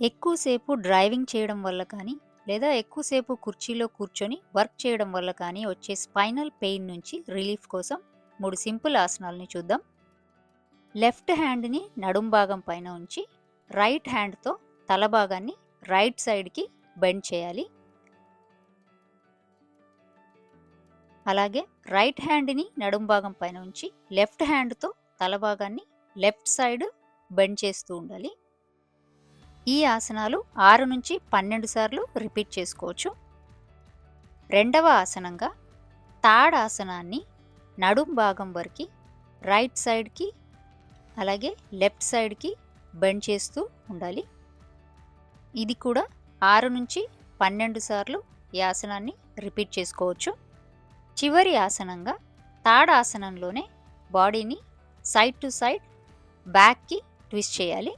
ఎక్కువసేపు డ్రైవింగ్ చేయడం వల్ల కానీ లేదా ఎక్కువసేపు కుర్చీలో కూర్చొని వర్క్ చేయడం వల్ల కానీ వచ్చే స్పైనల్ పెయిన్ నుంచి రిలీఫ్ కోసం మూడు సింపుల్ ఆసనాలని చూద్దాం. లెఫ్ట్ హ్యాండ్ని నడుం భాగం పైన ఉంచి రైట్ హ్యాండ్తో తల భాగాన్ని రైట్ సైడ్కి బెండ్ చేయాలి. అలాగే రైట్ హ్యాండ్ని నడుం భాగం పైన ఉంచి లెఫ్ట్ హ్యాండ్తో తల భాగాన్ని లెఫ్ట్ సైడ్ బెండ్ చేస్తూ ఉండాలి. ఈ ఆసనాలు ఆరు నుంచి పన్నెండు సార్లు రిపీట్ చేసుకోవచ్చు. రెండవ ఆసనంగా తాడ్ ఆసనాన్ని నడుం భాగం వరకు రైట్ సైడ్కి అలాగే లెఫ్ట్ సైడ్కి బెండ్ చేస్తూ ఉండాలి. ఇది కూడా ఆరు నుంచి పన్నెండు సార్లు ఈ ఆసనాన్ని రిపీట్ చేసుకోవచ్చు. చివరి ఆసనంగా తాడ్ ఆసనంలోనే బాడీని సైడ్ టు సైడ్ బ్యాక్కి ట్విస్ట్ చేయాలి.